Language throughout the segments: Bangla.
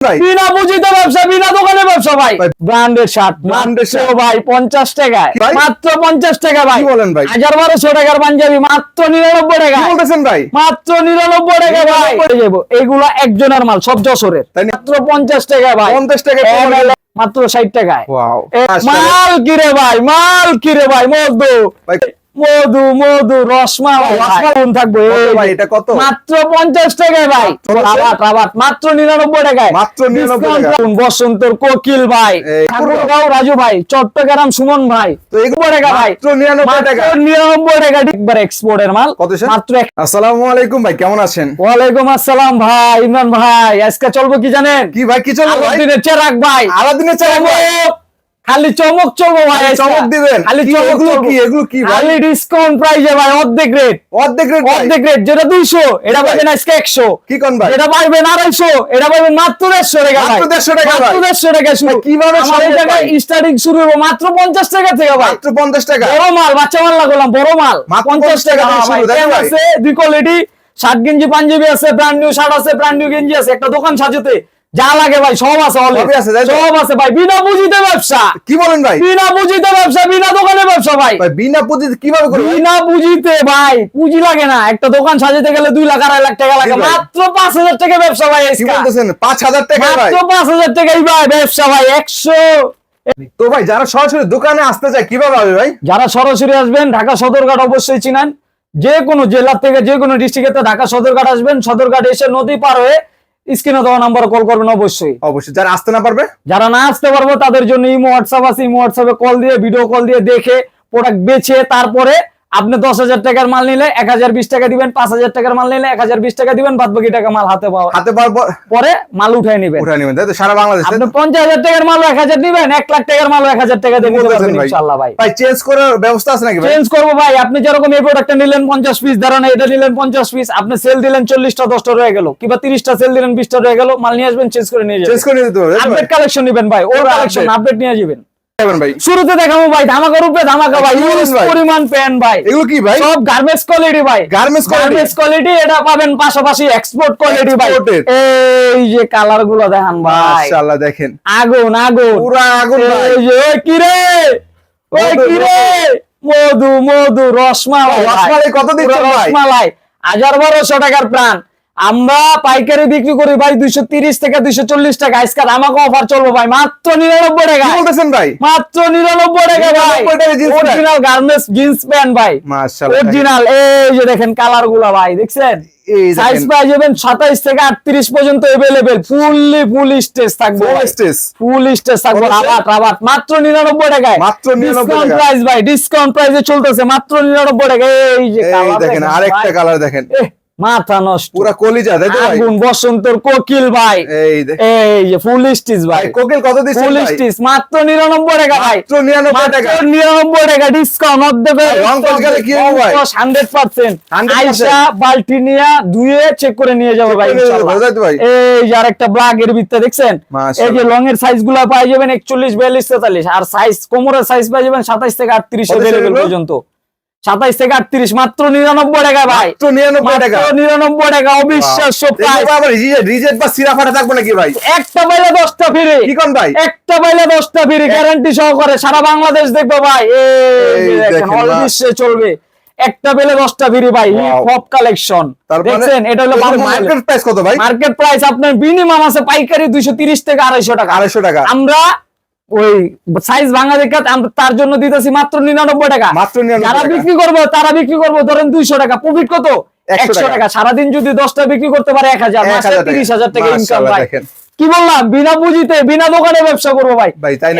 ভাই। বিনা পুঁজিতে ব্যবসা বিনা দোকানে ব্যবসা ভাই। ভাই, ব্র্যান্ডের শার্ট branded মাত্র shirt। ভাই পঞ্চাশ টাকায়। মাত্র পঞ্চাশ টাকা ভাই। বলেন ভাই? হাজার বারোশো টাকার পাঞ্জাবি মাত্র নিরানব্বই টাকা বলতেছেন ভাই? মাত্র নিরানব্বই টাকা। ভাই এগুলা একজনের মাল সব যশোরের। তাই মাত্র পঞ্চাশ টাকা ভাই। 50 টাকা মাত্র ষাট টাকায়। মাল কিরে ভাই? মাল কিরে ভাই? মধু ভাই মধু মধু রসমালাই রসমালাই। কোন থাকবে। ভাই, এটা কত? মাত্র পঞ্চাশ টাকায় ভাই। রাবাট রাবাট মাত্র নিরানব্বই টাকায়। মাত্র 99 বসন্তর কোকিল ভাই। ঠাকুরগাঁও রাজু ভাই। চট্টগ্রাম সুমন ভাই। তো এগুলো 90 টাকা ভাই। মাত্র 99 টাকা। মাত্র 99 টাকা এক্সপোর্টের মাল। কত মাত্র এক- আসসালামু আলাইকুম ভাই কেমন আছেন? ওয়ালাইকুম আসসালাম ভাই ইমরান ভাই। আজকে চলবো কি জানেন? কি ভাই কি চলবে ভাই? আলাদিনের চেরাক ভাই। আলাদিনের চেরাক ভাই? খালি চমক চলবো ভাই চমক দিবেন? খালি চমক কি, এগুলো কি ভাই? খালি ডিসকাউন্ট প্রাইজে ভাই অর্ধেক রেট অর্ধেক রেট অর্ধেক রেট যেটা দুইশো এটা পাবেন আজকে একশো। কি কোন ভাই? এটা পাইবেন আড়াইশো এটা পাইবেন মাত্র দেড়শো টাকা ভাই। মাত্র 150 টাকা ভাই? মাত্র দেড়শো টাকা শুরু। কীভাবে জায়গায় স্টার্টিং শুরু হব মাত্র পঞ্চাশ টাকা থেকে ভাই। মাত্র 50 টাকা। বড় মাল বাচ্চা মাল লাগলাম বড় মাল। মাত্র পঞ্চাশ 50 টাকা শুরু, ভাই? আছে? দুই কোয়ালিটি শার্ট গেঞ্জি পাঞ্জাবি আছে ব্র্যান্ড নিউ শার্ট আছে ব্র্যান্ড নিউ গেঞ্জি আছে। একটা দোকান সাজাতে যা লাগে ভাই সব আছে আছে, সব আছে ভাই বিনা পুঁজিতে ব্যবসা। কি বলেন ভাই? বিনা পুঁজিতে ব্যবসা বিনা দোকানে ব্যবসা ভাই। ভাই বিনা পুঁজিতে কীভাবে বিনা পুঁজিতে ভাই পুঁজি লাগে না। একটা দোকান সাজাতে গেলে দুই লাখ আড়াই লাখ টাকা লাগে। মাত্র পাঁচ হাজার টাকা ব্যবসা ভাই কি। বলতেছেন? 5000 টাকা ভাই। মাত্র পাঁচ হাজার টাকাই ভাই ব্যবসা ভাই একশো। তো ভাই যারা সরাসরি দোকানে আসতে চায় কীভাবে হবে ভাই? যারা সরাসরি আসবেন ঢাকা সদরঘাট অবশ্যই চিনেন। যে কোনো জেলা থেকে যে কোনো ডিস্ট্রিক্টে ঢাকা সদরঘাট আসবেন। সদরঘাট এসে নদী পার হয়ে স্ক্রিনে দেওয়া নাম্বার কল করবেন অবশ্যই। অবশ্যই। যারা আসতে না পারবে? যারা না আসতে পারব তাদের জন্য ইমো হোয়াটসঅ্যাপ আছে। ইমো হোয়াটসঅ্যাপে কল দিয়ে ভিডিও কল দিয়ে দেখে প্রোডাক্ট বেছে তারপরে আপনি দশ হাজার টাকার মাল নিলে এক হাজার বিশ টাকা দিবেন পাঁচ হাজার টাকার মাল নিলে এক হাজার বিশ টাকা দিবেন বাদ বাকি টাকা মাল হাতে পাওয়া হাতে পারব পরে মাল উঠাই নেবেন। উঠে নেবেন। তাই সারা বাংলাদেশে আপনি পঞ্চাশ হাজার টাকার মাল এক হাজার নিবেন এক লাখ টাকার মাল এক হাজার টাকা দিয়ে নিতে পারবেন ইনশাল্লাহ ভাই। ভাই চেঞ্জ করার ব্যবস্থা আছে নাকি চেঞ্জ করব ভাই। আপনি যেরকম এই প্রোডাক্টটা নিলেন পঞ্চাশ পিস ধরেন এটা নিলেন পঞ্চাশ পিস আপনি সেল দিলেন চল্লিশটা দশটা রয়ে গেল। কিংবা তিরিশটা সেল দিলেন বিশটা রয়ে গেল মাল নিয়ে আসবেন চেঞ্জ করে নিয়ে যাবেন। চেঞ্জ করে তাই আপডেট কালেকশন নিবেন ভাই ওর কালেকশন আপডেট নিয়ে যাবেন। ভাই। শুরুতে দেখাবো ভাই ধামাকা রূপে ধামাকা ভাই কি বলেন হিউজ ভাই? পরিমাণ প্যান্ট ভাই। এগুলো কি ভাই? সব গার্মেন্টস কোয়ালিটি ভাই। Garments গার্মেন্টস কোয়ালিটি এটা পাবেন পাশাপাশি এক্সপোর্ট কোয়ালিটি ভাই। এই যে কালারগুলো দেখান ভাই। মাশাআল্লাহ দেখেন। আগুন আগুন। পুরা আগুন ভাই। এই যে কি রে? ওই মধু, কি রে? মধু। মধু রসমালাই। রসমালাই কত দিচ্ছেন ভাই? রসমালাই। হাজার বারোশো টাকার প্রাণ। আমরা পাইকারি বিক্রি করি ভাই দুইশো তিরিশ থেকে দুইশো চল্লিশ টাকা। আজকাল আমাকে অফার চলবো ভাই মাত্র নিরানব্বই টাকা। বলতেছেন ভাই? মাত্র নিরানব্বই টাকা ভাই। 99 টাকা jeans pant? Original garments jeans pant ভাই। অরিজিনাল এই যে দেখেন কালারগুলা ভাই দেখছেন? সাইজ দেখেন। যাবেন সাতাইশ থেকে আটত্রিশ পর্যন্ত এভেলেবেল ফুললি ফুল স্টেজ থাকবে ফুল স্টেজ থাকবে রাবাট রাবাট মাত্র নিরানব্বই টাকায়। মাত্র 99 ডিসকাউন্ট প্রাইস ভাই ডিসকাউন্ট প্রাইসে চলতেছে মাত্র নিরানব্বই টাকা এই যে দেখেন আরেকটা কালার দেখেন। মাথা নষ্ট। পুরা কলিজা তাই তো ভাই? আগুন বসন্তর কোকিল ভাই। এই দেখেন এই যে ফুল স্টিচ ভাই। কোকিল কত দিচ্ছেন ফুল স্টিচ মাত্র নিরানব্বই টাকা ভাই। মাত্র 99 টাকা। মাত্র নিরানব্বই টাকা ডিসকাউন্ট অর্ধেক রং কাজ গেলে কি হবে ভাই? হান্ড্রেড পার্সেন্ট 100% আইসা বাল্টি নিয়ে ধুয়ে চেক করে নিয়ে যাবে ভাই ইনশাআল্লাহ। এই যে আরেকটা ব্লাগ এর ভিতরে দেখছেন। এই যে লং এর সাইজগুলা পাই যাবেন একচল্লিশ বিয়াল্লিশ তেতাল্লিশ। আর সাইজ কোমরের সাইজ পাই যাবেন সাতাইশ থেকে আটত্রিশ কত অ্যাভেলেবেল সেগুলো? পর্যন্ত। সাতাইশ থেকে আটত্রিশ মাত্র নিরানব্বই টাকা ভাই। মাত্র 99 টাকা। নিরানব্বই টাকা অবিশ্বাস্য রিজেট বা থাকবে নাকি ভাই? একটা পাইলে দশটা ফিরে কি কোন ভাই? একটা পাইলে দশটা ফিরে গ্যারান্টি সহকারে। সারা বাংলাদেশ দেখবে ভাই। বিশ্বে চলবে। একটা পেলে দশটা ফিরে ভাই Wow. কালেকশন মানে দেখছেন? এটা হলো মার্কেট প্রাইস কত ভাই? মার্কেট প্রাইস আপনার মিনিমাম আছে পাইকারি দুইশো তিরিশ থেকে আড়াইশো টাকা। 250 টাকা। আমরা ওই সাইজ ভাঙা দেখে তার জন্য দিতেছি মাত্র নিরানব্বই টাকা। মাত্র যারা বিক্রি করব তারা বিক্রি করব ধরেন দুইশো টাকা। প্রফিট কত? একশো টাকা। সারাদিন যদি দশটা বিক্রি করতে পারে এক হাজার 1000 তিরিশ হাজার টাকা ইনকাম কি বললাম? বিনা পুঁজিতে বিনা দোকানে ব্যবসা করব ভাই।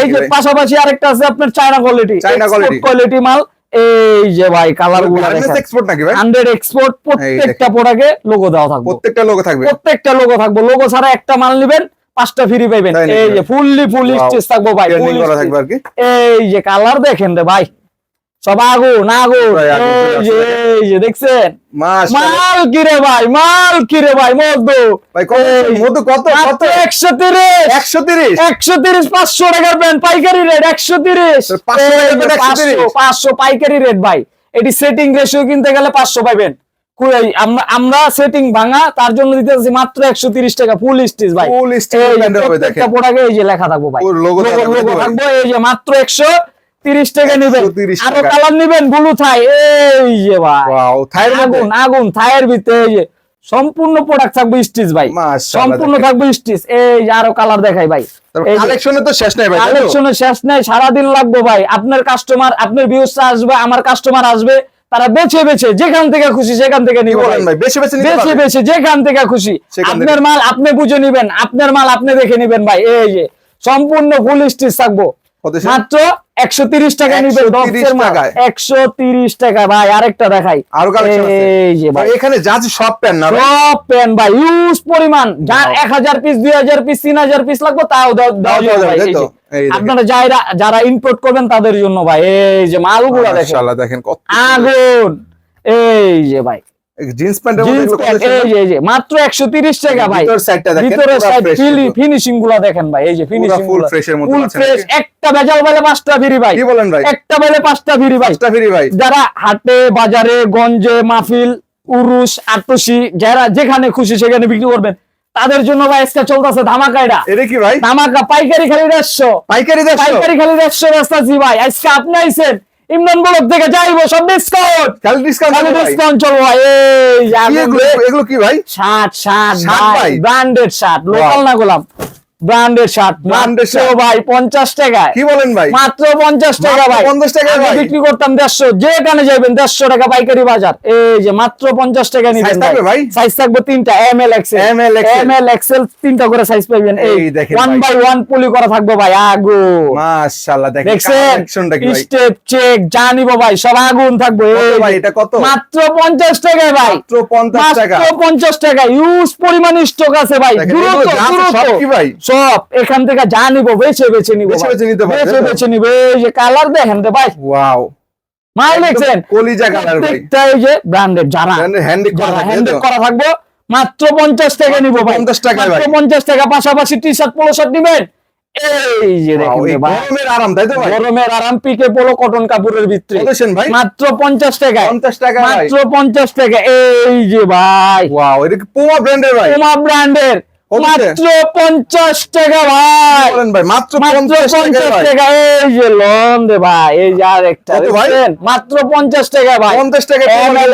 এই যে পাশাপাশি আরেকটা আছে আপনার চায়না কোয়ালিটি। কোয়ালিটি মাল। এই যে ভাই কালার এক্সপোর্ট নাকি ভাই? এক্সপোর্ট প্রত্যেকটা প্রোডাক্টে লোগো দেওয়া থাকবে। প্রত্যেকটা লোক থাকবে। প্রত্যেকটা লোগো থাকবে। লোগো ছাড়া একটা মাল নিবেন পাঁচটা ফ্রি পাইবেন। এই যে ফুললি ফুল স্টেজ থাকব ভাই Branding করা থাকবে আর কি? এই যে কালার দেখেন রে ভাই সব আগুন আগুন। এই যে দেখছেন? মাল কিরে ভাই মাল কিরে ভাই মধু। ভাই কত মধু কত? কত? মাত্র একশো তিরিশ। 130 একশো তিরিশ পাঁচশো টাকার প্যান্ট পাইকারি রেট একশো তিরিশ। তো 500 টাকার প্যান্ট 130 পাঁচশো পাইকারি রেট ভাই। এটি সেটিং রেশিও কিনতে গেলে পাঁচশো পাইবেন। আমরা আমরা সেটিং ভাঙা তার জন্য দিতেছি মাত্র একশো তিরিশ টাকা ফুল স্টিচ ভাই। Full stitch এই যে brand এর হবে, দেখেন। প্রোডাক্টে এই যে লেখা থাকব ভাই। পুরো logo Logo- থাকবে, logo ভাই। থাকব এই যে মাত্র একশো তিরিশ টাকা নেবেন। আরও কালার নেবেন ব্লু থাই এই যে ভাই। ওয়াও থাইয়ের আগুন আগুন থায়ের ভিতরে এই যে সম্পূর্ণ প্রোডাক্ট থাকবে স্টিচ ভাই। সম্পূর্ণ। থাকবে স্টিচ এই যে আরও কালার দেখাই ভাই। কালেকশনে তো শেষ নাই ভাই তো? কালেকশনের শেষ নেই সারাদিন লাগবে ভাই। আপনার কাস্টমার আপনার ভিউসটা আসবে আমার কাস্টমার আসবে। তারা বেছে বেছে যেখান থেকে খুশি সেখান থেকে ভাই বেশি বেশি বেছে বেছে যেখান থেকে খুশি আপনার মাল আপনি বুঝে নিবেন আপনার মাল আপনি দেখে নিবেন ভাই। এই যে সম্পূর্ণ ফুল স্টিচ থাকব। মাত্র একশো তিরিশ টাকা নিবেন 130 ডক্সের টাকায়। একশো তিরিশ টাকা। ভাই আরেকটা দেখাই। আরও কালেকশন আছে। এই যে ভাই। ভাই এখানে যা সব প্যান না সব পেন ভাই ইউজ পরিমাণ। যার পিস দুই হাজার পিস তিন হাজার পিস লাগবে তাও ভাই। আপনারা যারা যারা ইম্পোর্ট করবেন তাদের জন্য ভাই এই যে মালগুলো দেখেন। দেখেন কত আগুন! এই যে ভাই। জিন্স প্যান্টের মধ্যে জিন্স এগুলো প্যান্ট এই যে এই যে মাত্র একশো তিরিশ টাকা ভাই। ভিতর সাইডটা দেখেন ভিতরের সাইড ফিনিশিংগুলা দেখেন ভাই এই যে ফিনিশিং full fresh এর ফুল ফ্রেশ একটা বেজাল বেলে পাঁচটা ফ্রি ভাই। কি বলেন ভাই? একটা বেলে পাঁচটা ফ্রি ভাই। পাঁচটা ফ্রি ভাই। যারা হাটে বাজারে গঞ্জে মাহফিল উরুস আটসি যারা যেখানে খুশি সেখানে বিক্রি করবেন তাদের জন্য ভাই আজকে চলতেছে ধামাকা এটা এটা কি ভাই? ধামাকা পাইকারি খালি দেড়শো। পাইকারি দেড়শো? পাইকারি খালি দেড়শো রাস্তাছি ভাই। আজকে আপনি আইছেন ইমরান বলক থেকে যাইবো সব ডিসকাউন্ট খালি ডিসকাউন্ট খালি ডিসকাউন্ট চলো ভাই এই এগুলো? এগুলো কি ভাই? শার্ট শার্ট শার্ট ভাই ভাই? ব্র্যান্ডেড শার্ট লোকাল না গোলাম ব্র্যান্ডেড শার্ট মাত্র shirt। ভাই পঞ্চাশ টাকায়। কি বলেন ভাই? মাত্র পঞ্চাশ টাকা ভাই। 50 টাকায় ভাই? বিক্রি করতাম দেড়শো। যেখানে যাবেন দেড়শো টাকা পাইকারি বাজার। এই যে মাত্র পঞ্চাশ টাকা নিবেন থাকবে ভাই? সাইজ থাকবে তিনটা। M L XL M, L, XL M L XL তিনটা করে সাইজ পাবেন এই দেখেন ওয়ান বাই ওয়ান পলি করা থাকবে ভাই। আগু। মাশাআল্লাহ দেখেন কালেকশনটা কি ভাই। স্টেপ চেক জানিব ভাই সব আগুন থাকবে। এই ভাই এটা কত? মাত্র পঞ্চাশ টাকায় ভাই। মাত্র 50 টাকা। মাত্র পঞ্চাশ টাকা ইউজ পরিমাণ স্টক আছে ভাই। দ্রুত দ্রুত। সব কি ভাই? সব এখান থেকে যা নিবো বেছে বেছে নিবো বেছে। বেছে নিতে বেছে বেছে নিবো এই যে কালার দেখেন রে ভাই। ওয়াও মাল দেখছেন? কলিজা কালার ভাই। এই যে ব্র্যান্ডেড যারা হ্যান্ডি করা করা থাকব মাত্র পঞ্চাশ টাকা নিবো ভাই। 50 টাকা মাত্র ভাই। পঞ্চাশ টাকা পাশাপাশি টি শার্ট পোলো শার্ট নিবেন? এই যে দেখেন ভাই। গরমের আরাম তাই তো ভাই? গরমের আরাম পিকে পোলো কটন কাপড়ের ভিতরে সেন ভাই? মাত্র পঞ্চাশ টাকা 50 টাকা মাত্র পঞ্চাশ টাকা এই যে ভাই। ওয়াও এটা কি পুমা ব্র্যান্ডের ভাই? পুমা ব্র্যান্ডের মাত্র পঞ্চাশ টাকা ভাই। বলেন ভাই? মাত্র পঞ্চাশ টাকা এই যে লোন দে ভাই এই যে ভাই? দেখছেন? মাত্র পঞ্চাশ টাকা ভাই। 50 টাকা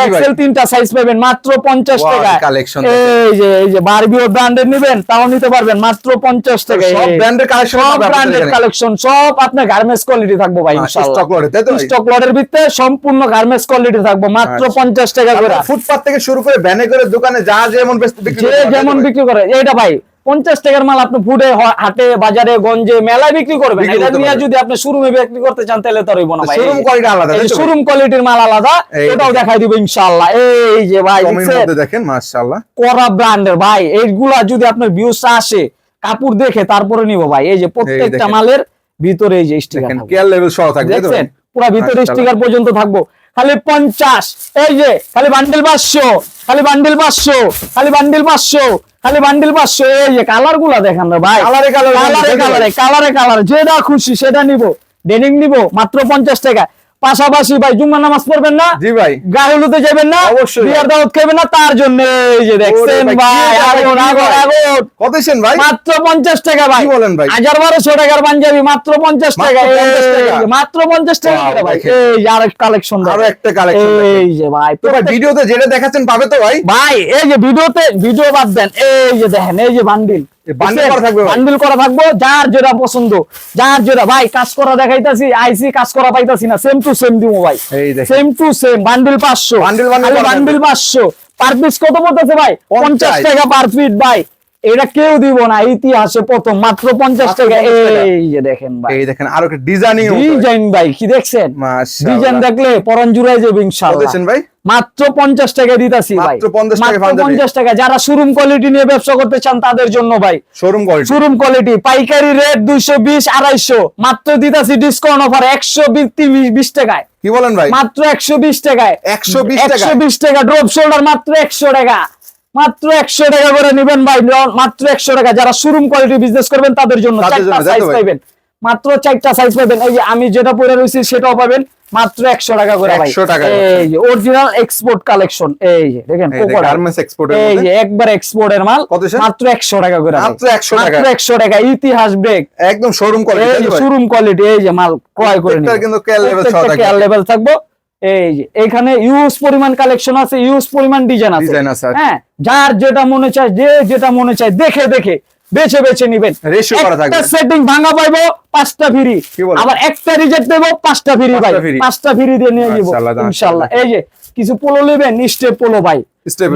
এক্সেল তিনটা সাইজ পাবেন মাত্র পঞ্চাশ টাকা। collection এই যে এই যে বারবিও ব্র্যান্ডের নিবেন তাও নিতে পারবেন মাত্র পঞ্চাশ টাকা। সব ব্র্যান্ডের কালেকশন সব ব্র্যান্ডেড কালেকশন সব আপনার গার্মেন্টস কোয়ালিটি থাকব ভাই স্টক লটে তাই তো স্টক লটের ভিতরে সম্পূর্ণ গার্মেন্টস কোয়ালিটি থাকব মাত্র আচ্ছা। পঞ্চাশ টাকা করে। ফুটপাত থেকে শুরু করে ভ্যানে করে দোকানে যা যেমন বিক্রি যেমন? বিক্রি করে এইটা পঞ্চাশ টাকার মাল আপনি ফুটে হাটে বাজারে গঞ্জে মেলায় বিক্রি করবেন। এটা নিয়ে যদি আপনি শোরুমে বিক্রি করতে চান তাহলে তো রইব না ভাই। শোরুম কোয়ালিটি আলাদা কোয়ালিটির মাল আলাদা এটাও দেখাই দিব ইনশাআল্লাহ। এই যে ভাই দেখেন মাশাআল্লাহ। করা ব্র্যান্ডের ভাই এইগুলা যদি আপনার ভিউজ আসে কাপড় দেখে তারপরে নিব ভাই। এই যে প্রত্যেকটা মালের ভিতরে এই যে স্টিকার কেয়ার লেভেল সহ থাকবে? দেখছেন? পুরো ভিতরে। স্টিকার পর্যন্ত থাকব। খালি পঞ্চাশ এই যে খালি বান্ডিল পাঁচশো খালি বান্ডিল পাঁচশো খালি বান্ডিল পাঁচশো খালি বান্ডিল পাঁচশো। এই যে কালারগুলা দেখান না ভাই। কালারে কালারে কালারে কালারে কালারে কালারে যেটা খুশি সেটা নিবো। ডেনিং নিব মাত্র পঞ্চাশ টাকা। পাশাপাশি ভাই জুম্মা নামাজ পড়বেন না জি ভাই। গাহুলুতে যাবেন না অবশ্যই। বিয়ার দাওয়াত খাবেন না তার জন্য এই যে দেখছেন ভাই, আগুন আগুন আগুন কত সেন ভাই? মাত্র পঞ্চাশ টাকা ভাই। কি বলেন ভাই? হাজার বারোশো টাকার পাঞ্জাবি মাত্র পঞ্চাশ মাত্র টাকা। 50 টাকা? মাত্র পঞ্চাশ টাকা করে ভাই। এই যে আরেক কালেকশন আরও একটা কালেকশন এই যে ভাই তো ভাই ভিডিওতে যেটা দেখাচ্ছেন পাবে তো ভাই? ভাই এই যে ভিডিওতে ভিডিও বাদ দেন। এই যে দেখেন এই যে বান্ডিল করা বান্ডিল করা থাকব যার যেটা পছন্দ যার যেটা ভাই কাজ করা দেখাইতাছি আইসি কাজ করা পাইতাছি না সেম টু সেম দিবো ভাই। সেম টু সেম বান্ডিল পাঁচশো। Bundle বান্ডিল পাঁচশো। পার পিস কত পড়তেছে ভাই? পঞ্চাশ। টাকা পার ফিট ভাই। এটা কেউ দিব না ইতিহাসে প্রথম মাত্র পঞ্চাশ টাকা। এই যে দেখেন ভাই। এই দেখেন আরও একটা ডিজাইনিং ডিজাইন ভাই কি দেখছেন? ডিজাইন দেখলে পরন জুড়াই যাবে ইনশাআল্লাহ। ভাই? মাত্র পঞ্চাশ টাকা দিতাছি ভাই। মাত্র 50 টাকায় মাত্র পাঞ্জাবি। পঞ্চাশ টাকা। যারা শোরুম কোয়ালিটি নিয়ে ব্যবসা করতে চান তাদের জন্য ভাই। শোরুম কোয়ালিটি শোরুম কোয়ালিটি পাইকারি রেট দুইশো বিশ আড়াইশো। মাত্র দিতাছি ডিসকাউন্ট অফার একশো বিশ টাকায়। কি বলেন ভাই? মাত্র একশো বিশ টাকায়। 120 টাকা? একশো বিশ টাকা ড্রপ শোল্ডার মাত্র একশো টাকা। মাত্র একশো টাকা করে নেবেন ভাই। মাত্র একশো টাকা। যারা শোরুম কোয়ালিটি বিজনেস করবেন তাদের জন্য সাইজ পাইবেন। মাত্র চারটা সাইজ পাবেন এই যে আমি যেটা পরে রয়েছি সেটাও পাবেন। মাত্র একশো টাকা করে ভাই। 100 টাকা। এই যে অরিজিনাল এক্সপোর্ট কালেকশন এই যে দেখেন এই যে একবার এক্সপোর্টের মাল। মাত্র একশো টাকা করে মাত্র 100 টাকা। মাত্র একশো টাকা। ইতিহাস ব্রেক একদম শোরুম কোয়ালিটি শোরুম কোয়ালিটি এই যে মাল ক্রয় করে কিন্তু কেয়ার লেভেল থাকব। এই যে এখানে ইউজ পরিমাণ কালেকশন আছে ইউজ পরিমাণ ডিজাইন আছে। Design আছে, আচ্ছা। হ্যাঁ যার যেটা মনে চায় যে যেটা মনে চায় দেখে দেখে বেছে বেছে নিবেন। Ratio করা থাকবে। একটা সেটিং ভাঙা পাইবো পাঁচটা ফ্রি আবার একটা রিজেক্ট দেবো পাঁচটা ফ্রি ভাই পাঁচটা ফ্রি দিয়ে নিয়ে যাব। ইনশাআল্লাহ। এই যে কিছু পোলো নেবেন স্টেপ পোলো ভাই।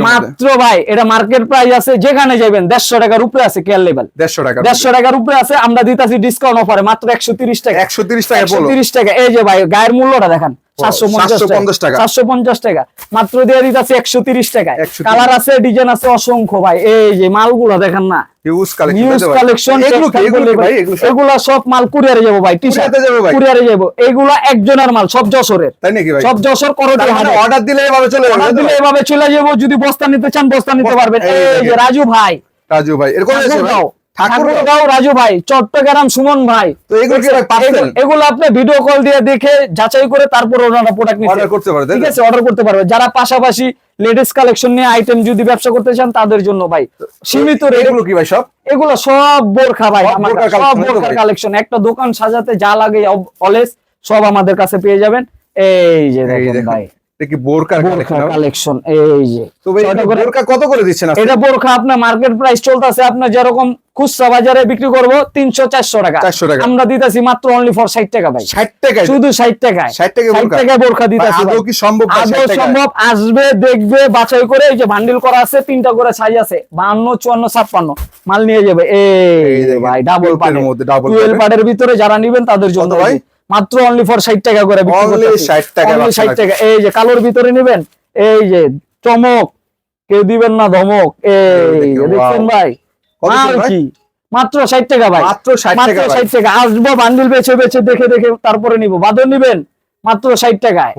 মাত্র ভাই এটা মার্কেট প্রাইস আছে যেখানে যাবেন দেড়শো টাকার উপরে আছে কেয়ার লেভেল দেড়শো টাকা দেড়শো টাকার উপরে আছে আমরা দিতেছি ডিসকাউন্ট অফারে মাত্র একশো তিরিশ টাকা। একশো তিরিশ টাকা একশো তিরিশ টাকা। এই যে ভাই গায়ের মূল্যটা দেখেন। 750 টাকা। সাতশো পঞ্চাশ টাকা। মাত্র দিয়ে দিতেছি একশো তিরিশ টাকা কালার আছে ডিজাইন আছে অসংখ্য ভাই। এই যে মালগুলো দেখেন না। হিউজ কালেকশন কালেকশন এগুলো কি? এগুলো কি ভাই? এগুলো সব এগুলা মাল কুরিয়ারে যাব ভাই টি শার্ট কুরিয়ারে ভাই? কুরিয়ারে যাব। এগুলা একজনের মাল সব যশোরের। তাই নাকি ভাই? সব যশোর করতে অর্ডার দিলে এভাবে চলে যাবে অর্ডার দিলে এভাবে চলে যাব যদি বস্তা নিতে চান বস্তা নিতে পারবেন। এই যে রাজু ভাই। রাজু ভাই এরকম আছে ঠাকুরগাঁও রাজু ভাই চট্টগ্রাম সুমন ভাই। তো এগুলো কি পার্সেল? এগুলো- আপনি ভিডিও কল দিয়ে দেখে যাচাই করে তারপর ওনারা প্রোডাক্ট নিতে অর্ডার করতে পারে ঠিক আছে অর্ডার করতে পারবে। যারা পাশাপাশি লেডিস কালেকশন নিয়ে আইটেম যদি ব্যবসা করতে চান তাদের জন্য ভাই সীমিত এগুলো কি ভাই সব? এগুলো সব বোরখা ভাই সব ভাই। কালেকশন একটা দোকান সাজাতে যা লাগে অলেজ সব আমাদের কাছে পেয়ে যাবেন। এই যে দেখুন। ভাই এটা বোরকার কালেকশন কালেকশন এই যে। তো ভাই ছয়টা এটা করে- বোরকা কত করে দিচ্ছেন এটা বোরখা আপনার মার্কেট প্রাইস চলতেছে আপনার যেরকম খুচরা বাজারে বিক্রি করব তিনশো চারশো টাকা। 400 টাকা। আমরা দিতেছি মাত্র অনলি ফর ষাট টাকা ভাই। 60 টাকা শুধু ষাট টাকায়। 60 টাকায় ষাট বোরকা? টাকায় বোরখা দিতেছি কি সম্ভব আদৌ সম্ভব আসবে দেখবে বাছাই করে এই যে বান্ডিল করা আছে তিনটা করে সাইজ আছে বান্ন চুয়ান্ন ছাপ্পান্ন। মাল নিয়ে যাবে। এই ভাই ডাবল 12 এর মধ্যে টুয়েলভ ভিতরে যারা নিবেন তাদের জন্য ভাই? মাত্র অনলি ফর ষাট টাকা করে বিক্রি Only করতেছি। 60 টাকায় Only বাচ্চা 60 টাকা। এই যে কালোর ভিতরে নিবেন এই যে চমক কেউ দিবেন না ধমক এই দেখছেন ভাই? কি? মাত্র ষাট টাকা ভাই। মাত্র মাত্র টাকা। ষাট টাকা। আসব বান্ডিল বেছে বেছে দেখে দেখে তারপরে নিব। বাদর নিবেন মাত্র ষাট টাকায়।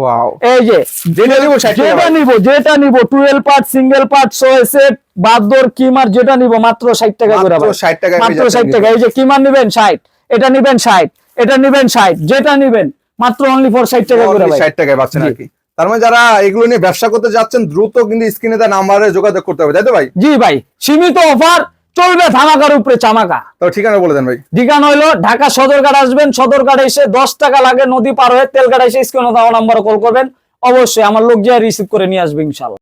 এই যে যেটা নিব 60 টাকা যেটা। নিব যেটা নিব টুয়েলভ পার্ট সিঙ্গেল পার্ট ছয় সেট বাদর কিমার যেটা নিব মাত্র ষাট টাকা করে। 60 টাকায় মাত্র ষাট টাকা। এই যে কিমার নিবেন ষাট এটা নিবেন ষাট। এটা নিবেন ষাট যেটা নিবেন মাত্র অনলি ফর ষাট টাকা করে 60 টাকায় পাচ্ছেন আর কি। তার মানে যারা এগুলো নিয়ে ব্যবসা করতে যাচ্ছেন দ্রুত কিন্তু স্ক্রিনে তার নাম্বারে যোগাযোগ করতে হবে তাই তো ভাই? জি ভাই সীমিত অফার চলবে ধামাকার উপরে চামাকা। তো ঠিকানা বলে দেন ভাই। ঠিকানা হইল ঢাকা সদরঘাট আসবেন সদরঘাট এসে দশ টাকা লাগে নদী পার হয়ে তেলঘাট এসে স্ক্রিনে দেওয়া নাম্বারে কল করবেন। অবশ্যই আমার লোক যা রিসিভ করে নিয়ে আসবে ইনশাল্লাহ